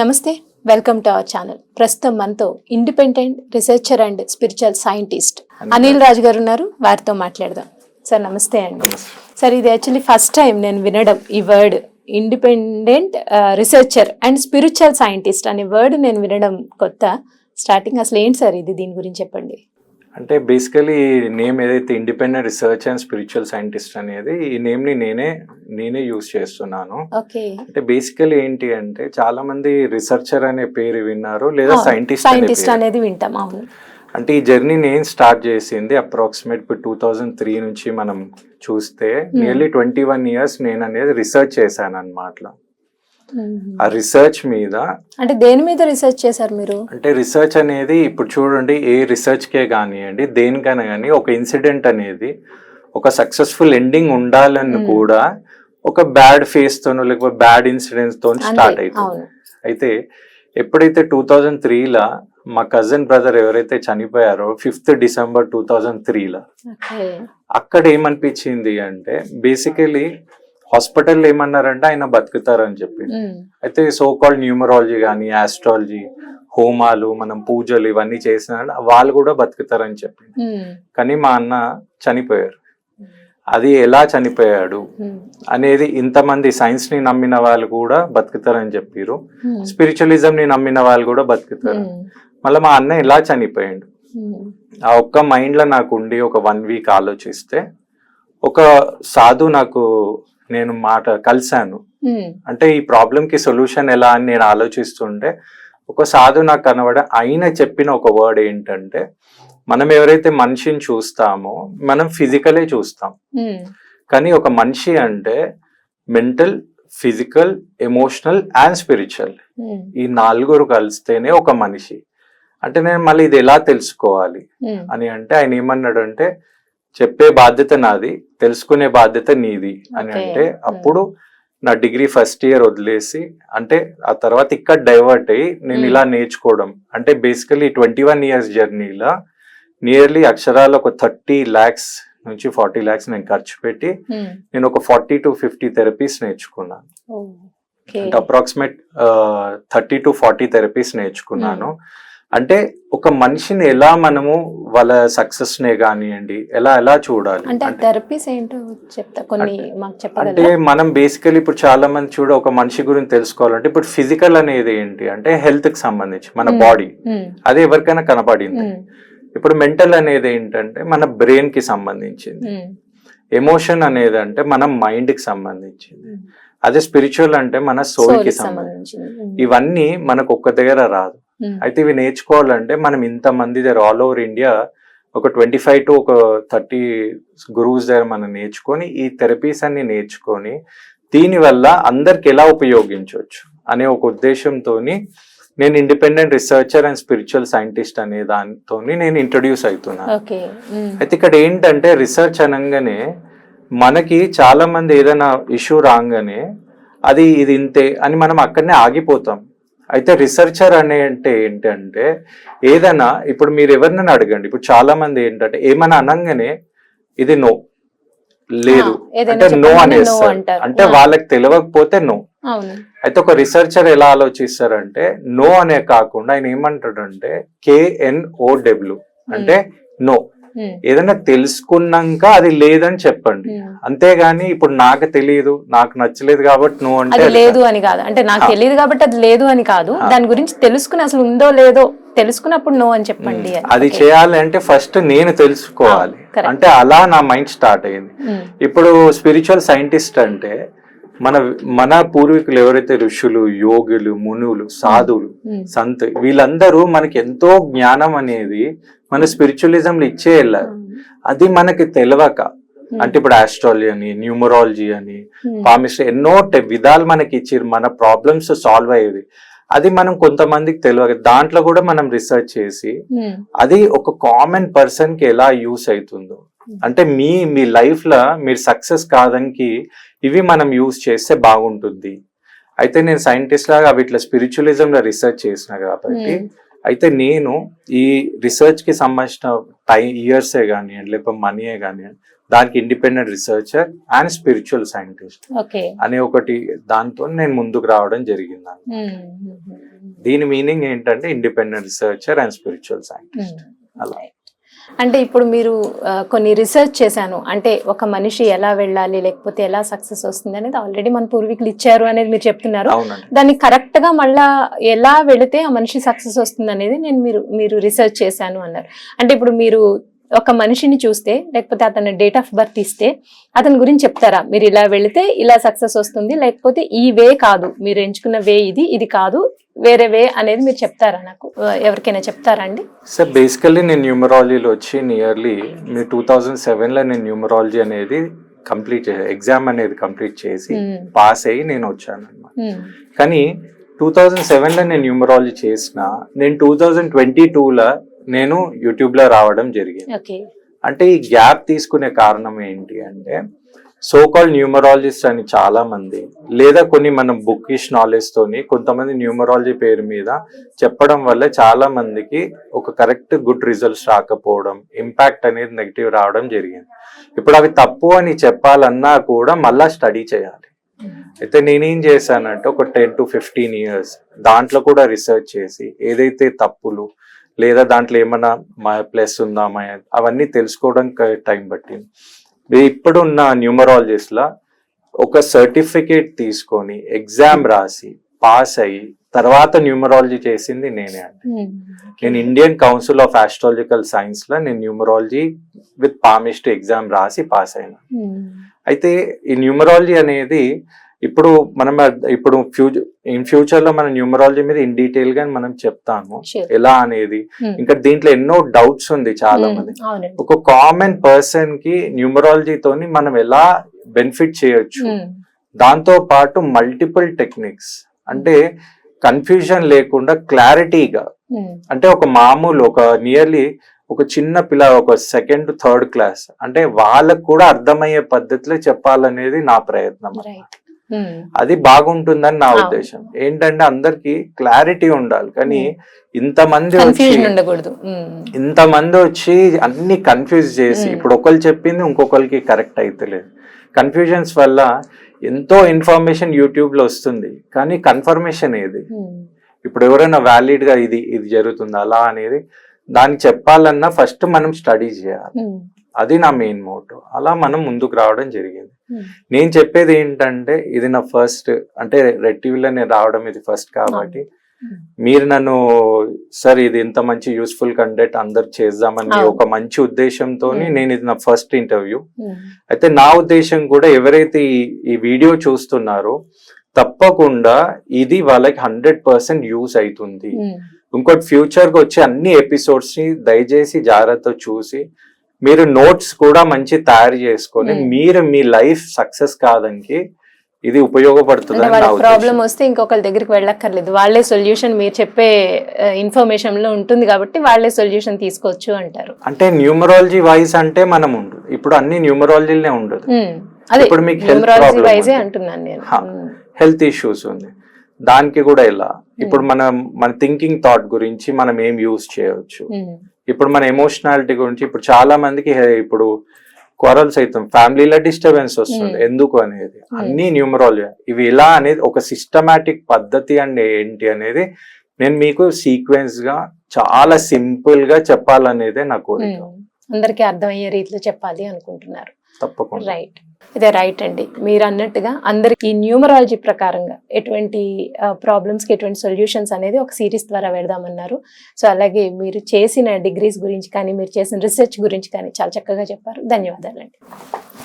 నమస్తే welcome to our channel. ప్రస్తుతం మనతో independent researcher and spiritual scientist Anil Raju గారు ఉన్నారు. వారితో మాట్లాడదాం. సార్ నమస్తే అండి. సార్ ఇది యాక్చువల్లీ ఫస్ట్ టైం నేను వినడం ఈ word independent researcher and spiritual scientist అనే వర్డ్ నేను వినడం కొత్త. స్టార్టింగ్ అసలు ఏంటి సార్ ఇది? దీని గురించి చెప్పండి. అంటే బేసికలీ నేమ్ ఏదైతే independent research and spiritual scientist అనేది ఈ నేమ్ని నేనే నేనే యూజ్ చేస్తున్నాను. అంటే బేసికలీ ఏంటి అంటే చాలా మంది రిసెర్చర్ అనే పేరు విన్నారు లేదా సైంటిస్ట్ సైంటిస్ట్ అనేది వింటాం అవును. అంటే ఈ జర్నీ నేను స్టార్ట్ చేసింది అప్రాక్సిమేట్ ఇప్పుడు టూ థౌజండ్ త్రీ నుంచి మనం చూస్తే నియర్లీ ట్వంటీ వన్ ఇయర్స్ నేను అనేది రీసెర్చ్ చేశాను అనమాట ఆ రీసెర్చ్ మీద అంటే దేని మీద రీసెర్చ్ చేశారు మీరు? అంటే రీసెర్చ్ అనేది ఇప్పుడు చూడండి ఏ రీసెర్చ్కే కానివ్వండి దేనికైనా కానీ ఒక ఇన్సిడెంట్ అనేది ఒక సక్సెస్ఫుల్ ఎండింగ్ ఉండాలని. కూడా ఒక బ్యాడ్ ఫేస్ తోనో లేకపోతే బ్యాడ్ ఇన్సిడెంట్స్తో స్టార్ట్ అవుతుంది అయితే ఎప్పుడైతే టూ థౌజండ్ త్రీలా మా కజిన్ బ్రదర్ ఎవరైతే చనిపోయారో ఫిఫ్త్ డిసెంబర్ టూ థౌజండ్ త్రీలా అక్కడ ఏమనిపించింది అంటే బేసికలీ హాస్పిటల్ ఏమన్నారంటే ఆయన బతుకుతారని చెప్పి అయితే సో కాల్డ్ న్యూమరాలజీ కానీ ఆస్ట్రాలజీ హోమాలు మనం పూజలు ఇవన్నీ చేసిన వాళ్ళు కూడా బతుకుతారని చెప్పి కానీ మా అన్న చనిపోయారు. అది ఎలా చనిపోయాడు అనేది ఇంతమంది సైన్స్ని నమ్మిన వాళ్ళు కూడా బతుకుతారని చెప్పారు. స్పిరిచువలిజం ని నమ్మిన వాళ్ళు కూడా బతుకుతారు. మళ్ళీ మా అన్న ఎలా చనిపోయాడు? ఆ ఒక్క మైండ్లో నాకు ఉండి ఒక వన్ వీక్ ఆలోచిస్తే ఒక సాధు నాకు నేను మాట కలిశాను. అంటే ఈ ప్రాబ్లం కి సొల్యూషన్ ఎలా అని నేను ఆలోచిస్తుంటే ఒక సాధు నాకు కనబడ ఆయన చెప్పిన ఒక వర్డ్ ఏంటంటే మనం ఎవరైతే మనిషిని చూస్తామో మనం ఫిజికలే చూస్తాం. కానీ ఒక మనిషి అంటే mental physical emotional and spiritual ఈ నాలుగురు కలిస్తేనే ఒక మనిషి. అంటే నేను మళ్ళీ ఇది ఎలా తెలుసుకోవాలి? అని అంటే ఆయన ఏమన్నాడు అంటే చెప్పే బాధ్యత నాది తెలుసుకునే బాధ్యత నీది అని. అంటే అప్పుడు నా డిగ్రీ ఫస్ట్ ఇయర్ వదిలేసి అంటే ఆ తర్వాత ఇక్కడ డైవర్ట్ అయ్యి నేను Hmm. ఇలా నేర్చుకోవడం. అంటే బేసికలీ ట్వంటీ వన్ ఇయర్స్ జర్నీలో నియర్లీ అక్షరాలు ఒక థర్టీ ల్యాక్స్ నుంచి ఫార్టీ ల్యాక్స్ నేను ఖర్చు పెట్టి ఉమ్, నేను ఒక ఫార్టీ టు ఫిఫ్టీ థెరపీస్ నేర్చుకున్నాను. అంటే approximate thirty to forty therapies నేర్చుకున్నాను. అంటే ఒక మనిషిని ఎలా మనము వాళ్ళ సక్సెస్ నే కానివ్వండి ఎలా ఎలా చూడాలి? అంటే అంటే- థెరపీస్ ఏంటో చెప్తా కొన్ని మాకు అంటే చెప్పగలరా మనం బేసికలీ ఇప్పుడు చాలా మంది చూడ ఒక మనిషి గురించి తెలుసుకోవాలంటే ఇప్పుడు ఫిజికల్ అనేది ఏంటి? అంటే హెల్త్కి సంబంధించి మన. బాడీ అది ఎవరికైనా కనపడింది. ఇప్పుడు మెంటల్ అనేది ఏంటంటే మన బ్రెయిన్కి సంబంధించింది. ఎమోషన్ అనేది అంటే మన మైండ్కి సంబంధించింది. అదే స్పిరిచువల్ అంటే మన సోల్కి కి సంబంధించి సంబంధించింది. ఇవన్నీ మనకు ఒక్క దగ్గర రాదు. అయితే ఇవి నేర్చుకోవాలంటే మనం ఇంత మంది దగ్గర ఆల్ ఓవర్ ఇండియా ఒక ట్వంటీ ఫైవ్ టు ఒక థర్టీ గురువుస్ దగ్గర మనం నేర్చుకొని ఈ థెరపీస్ అన్ని నేర్చుకొని దీనివల్ల అందరికి ఎలా ఉపయోగించవచ్చు అనే ఒక ఉద్దేశంతో నేను independent researcher and spiritual scientist అనే దానితో నేను ఇంట్రడ్యూస్ అవుతున్నాను. ఉమ్, అయితే ఇక్కడ ఏంటంటే రీసెర్చ్ అనగానే మనకి చాలా మంది ఏదైనా ఇష్యూ రాగానే అది ఇది ఇంతే అని మనం అక్కడనే ఆగిపోతాం. అయితే రీసెర్చర్ అనే అంటే ఏంటంటే ఏదైనా ఇప్పుడు మీరు ఎవరినైనా అడగండి. ఇప్పుడు చాలా మంది ఏంటంటే ఏమైనా అనగానే ఇది నో లేదు. అంటే నో చెప్పగానే అనేసి no అంటారు. అంటే. వాళ్ళకి తెలియకపోతే నో అయితే ఒక రీసెర్చర్ ఎలా ఆలోచిస్తారంటే నో అనే కాకుండా ఆయన ఏమంటాడంటే కేఎన్ఓ డబ్ల్యూ అంటే నో ఏదైనా తెలుసుకున్నాక అది లేదని చెప్పండి. అంతేగాని ఇప్పుడు నాకు తెలియదు నాకు నచ్చలేదు కాబట్టి నువ్వు అంటే లేదు అని కాదు అంటే నాకు. తెలియదు కాబట్టి అది లేదు అని కాదు. దాని గురించి తెలుసుకుని అసలు ఉందో లేదో తెలుసుకున్నప్పుడు నో అని చెప్పండి. అది. చేయాలి అంటే ఫస్ట్ నేను తెలుసుకోవాలి. అంటే అలా నా మైండ్ స్టార్ట్ అయింది ఇప్పుడు స్పిరిచువల్ సైంటిస్ట్ అంటే మన మన పూర్వీకులు ఎవరైతే ఋషులు యోగులు మునులు సాధువులు సంత్ వీళ్ళందరూ మనకి ఎంతో జ్ఞానం అనేది మన స్పిరిచువలిజం ఇచ్చే వెళ్ళారు. అది మనకి తెలియక అంటే ఇప్పుడు ఆస్ట్రాలజీ అని న్యూమరాలజీ అని పామిస్ట్రీ ఎన్నో విధాలు మనకి ఇచ్చారు. మన ప్రాబ్లమ్స్ సాల్వ్ అయ్యేది అది మనం కొంతమందికి తెలియదు దాంట్లో కూడా మనం రీసెర్చ్ చేసి అది ఒక కామన్ పర్సన్కి ఎలా యూస్ అవుతుందో. అంటే మీ మీ లైఫ్లో మీరు సక్సెస్ కాదానికి ఇవి మనం యూస్ చేస్తే బాగుంటుంది. అయితే నేను సైంటిస్ట్ లాగా అవి ఇట్లా స్పిరిచువలిజం లో రీసెర్చ్ చేసిన కాబట్టి ఉమ్, అయితే నేను ఈ రీసెర్చ్కి సంబంధించిన టైం ఇయర్సే కానివ్వండి లేకపోతే మనీయే కానివ్వండి దానికి independent researcher and spiritual scientist అనే ఒకటి దాంతో నేను ముందుకు రావడం జరిగింది దీని మీనింగ్ ఏంటంటే independent researcher and spiritual scientist అలా. అంటే ఇప్పుడు మీరు కొన్ని రీసెర్చ్ చేశాను. అంటే ఒక మనిషి ఎలా వెళ్ళాలి లేకపోతే ఎలా సక్సెస్ వస్తుంది అనేది ఆల్రెడీ మన పూర్వీకులు ఇచ్చారు అనేది మీరు చెప్తున్నారు. దాన్ని కరెక్ట్గా మళ్ళా ఎలా వెళితే ఆ మనిషి సక్సెస్ వస్తుంది అనేది నేను మీరు మీరు రీసెర్చ్ చేశాను అన్నారు. అంటే ఇప్పుడు మీరు ఒక మనిషిని చూస్తే లేకపోతే అతని డేట్ ఆఫ్ బర్త్ ఇస్తే అతని గురించి చెప్తారా మీరు ఇలా వెళితే ఇలా సక్సెస్ వస్తుంది లేకపోతే ఈ వే కాదు మీరు ఎంచుకున్న వే ఇది ఇది కాదు వేరే వే అనేది మీరు చెప్తారా నాకు ఎవరికైనా చెప్తారా అండి సార్ బేసికల్లీ నేను న్యూమరాలజీలో వచ్చి నియర్లీ మీ టూ థౌజండ్ సెవెన్లో నేను న్యూమరాలజీ అనేది కంప్లీట్ ఎగ్జామ్ అనేది కంప్లీట్ చేసి. పాస్ అయ్యి నేను వచ్చాను అనమాట మ్మ్. కానీ టూ థౌజండ్ సెవెన్లో నేను న్యూమరాలజీ చేసిన నేను టూ థౌజండ్ ట్వంటీ టూలో నేను యూట్యూబ్లో రావడం జరిగింది. అంటే ఈ గ్యాప్ తీసుకునే కారణం ఏంటి అంటే సో కాల్ న్యూమరాలజిస్ట్ అని చాలా మంది లేదా కొన్ని మనం బుకిష్ నాలెడ్జ్ తోని కొంతమంది న్యూమరాలజీ పేరు మీద చెప్పడం వల్ల చాలా మందికి ఒక కరెక్ట్ గుడ్ రిజల్ట్స్ రాకపోవడం ఇంపాక్ట్ అనేది నెగిటివ్ రావడం జరిగింది. ఇప్పుడు అవి తప్పు అని చెప్పాలన్నా కూడా మళ్ళా స్టడీ చేయాలి. అయితే నేనేం చేశానంటే ఒక టెన్ టు ఫిఫ్టీన్ ఇయర్స్ దాంట్లో కూడా రీసెర్చ్ చేసి ఏదైతే తప్పులు లేదా దాంట్లో ఏమైనా మా ప్లస్ ఉందా మా అవన్నీ తెలుసుకోవడానికి టైం పట్టింది ఇప్పుడున్న న్యూమరాలజిస్ట్ లా ఒక సర్టిఫికేట్ తీసుకొని ఎగ్జామ్ రాసి పాస్ అయ్యి తర్వాత న్యూమరాలజీ చేసింది నేనే అండి మ్మ్. నేను ఇండియన్ కౌన్సిల్ ఆఫ్ ఆస్ట్రాలజికల్ సైన్స్లో నేను న్యూమరాలజీ విత్ పామిస్ట్ ఎగ్జామ్ రాసి పాస్ అయినా మ్మ్. అయితే ఈ న్యూమరాలజీ అనేది ఇప్పుడు మనం ఇప్పుడు ఫ్యూచర్ ఇన్ ఫ్యూచర్లో మన న్యూమరాలజీ మీద ఇన్ డీటెయిల్గా మనం చెప్తాము. ఎలా అనేది మ్మ్. ఇంకా దీంట్లో ఎన్నో డౌట్స్ ఉంది చాలా. మంది అవునండి ఒక కామన్ పర్సన్కి న్యూమరాలజీ తోని మనం ఎలా బెనిఫిట్ చేయొచ్చు మ్మ్. దాంతో పాటు మల్టిపుల్ టెక్నిక్స్ అంటే కన్ఫ్యూజన్ లేకుండా క్లారిటీగా. అంటే ఒక మామూలు ఒక నియర్లీ ఒక చిన్న పిల్ల ఒక సెకండ్ థర్డ్ క్లాస్ అంటే వాళ్ళకు కూడా అర్థమయ్యే పద్ధతిలో చెప్పాలనేది నా ప్రయత్నం. అది బాగుంటుందని నా. ఉద్దేశం ఏంటంటే అందరికి క్లారిటీ ఉండాలి కానీ ఇంతమంది వచ్చి మ్మ్. ఇంతమంది వచ్చి అన్ని కన్ఫ్యూజ్ చేసి Hmm. ఇప్పుడు ఒకరు చెప్పింది ఇంకొకరికి కరెక్ట్ అయితలేదు కన్ఫ్యూజన్స్ వల్ల ఎంతో ఇన్ఫర్మేషన్ యూట్యూబ్లో వస్తుంది కానీ కన్ఫర్మేషన్ ఏది. ఇప్పుడు ఎవరైనా వ్యాలిడ్గా ఇది ఇది జరుగుతుంది అలా అనేది దానికి చెప్పాలన్నా ఫస్ట్ మనం స్టడీ చేయాలి. అది నా మెయిన్ మోటో అలా మనం ముందుకు రావడం జరిగింది. నేను చెప్పేది ఏంటంటే ఇది నా ఫస్ట్ అంటే రెడ్ టీవీలో నేను రావడం ఇది ఫస్ట్ కాబట్టి మ్మ్. మీరు నన్ను సార్ ఇది ఇంత మంచి యూస్ఫుల్ కంటెంట్ అందరు చేద్దామని. ఒక మంచి ఉద్దేశంతో మ్మ్. నేను ఇది నా ఫస్ట్ ఇంటర్వ్యూ. అయితే నా ఉద్దేశం కూడా ఎవరైతే ఈ వీడియో చూస్తున్నారో తప్పకుండా ఇది వాళ్ళకి హండ్రెడ్ పర్సెంట్ యూస్ అవుతుంది. ఇంకోటి ఫ్యూచర్కి వచ్చే అన్ని ఎపిసోడ్స్ని దయచేసి జాగ్రత్త చూసి మీరు నోట్స్ కూడా మంచి తయారు చేసుకొని. మీరు మీ లైఫ్ సక్సెస్ కాదానికి ఇది వాళ్ళ ప్రాబ్లం వస్తే ఇంకొకరి దగ్గరికి వెళ్ళక్కర్లేదు వాళ్ళే సొల్యూషన్ మీరు చెప్పే ఇన్ఫర్మేషన్లో ఉంటుంది కాబట్టి వాళ్ళే సొల్యూషన్ తీసుకోవచ్చు అంటారు అంటే న్యూమరాలజీ వైజ్ అంటే మనం ఉండదు ఇప్పుడు అన్ని న్యూమరాలజీలనే ఉండదు ఇప్పుడు మీకు health న్యూమరాలజీ problem వైజే ఉంది. అంటున్నాను నేను హా. మ్మ్. హెల్త్ ఇష్యూస్ ఉంది దానికి కూడా ఎలా ఇప్పుడు మనం మన థింకింగ్ థాట్ గురించి మనం ఏం యూజ్ చేయవచ్చు. ఇప్పుడు మన ఎమోషనాలిటీ గురించి ఇప్పుడు చాలా మందికి ఇప్పుడు క్వారల్స్ అవుతాం ఫ్యామిలీలో డిస్టర్బెన్స్ వస్తుంది. Hmm. ఎందుకు అనేది? అన్ని న్యూమరాలజీ ఇవి ఎలా అనేది ఒక సిస్టమాటిక్ పద్ధతి అంటే ఏంటి అనేది నేను మీకు సీక్వెన్స్గా చాలా సింపుల్గా చెప్పాలనేదే నా కోరిక. మ్మ్. అందరికీ అర్థమయ్యే రీతిలో చెప్పాలి అనుకుంటున్నారు. తప్పకుండా. రైట్ ఇదే రైట్ అండి. మీరు అన్నట్టుగా అందరికి న్యూమరాలజీ ప్రకారంగా ఎటువంటి ప్రాబ్లమ్స్కి ఎటువంటి సొల్యూషన్స్ అనేది ఒక సిరీస్ ద్వారా పెడదామన్నారు. సో అలాగే మీరు చేసిన డిగ్రీస్ గురించి కానీ మీరు చేసిన రీసెర్చ్ గురించి కానీ చాలా చక్కగా చెప్పారు. ధన్యవాదాలండి.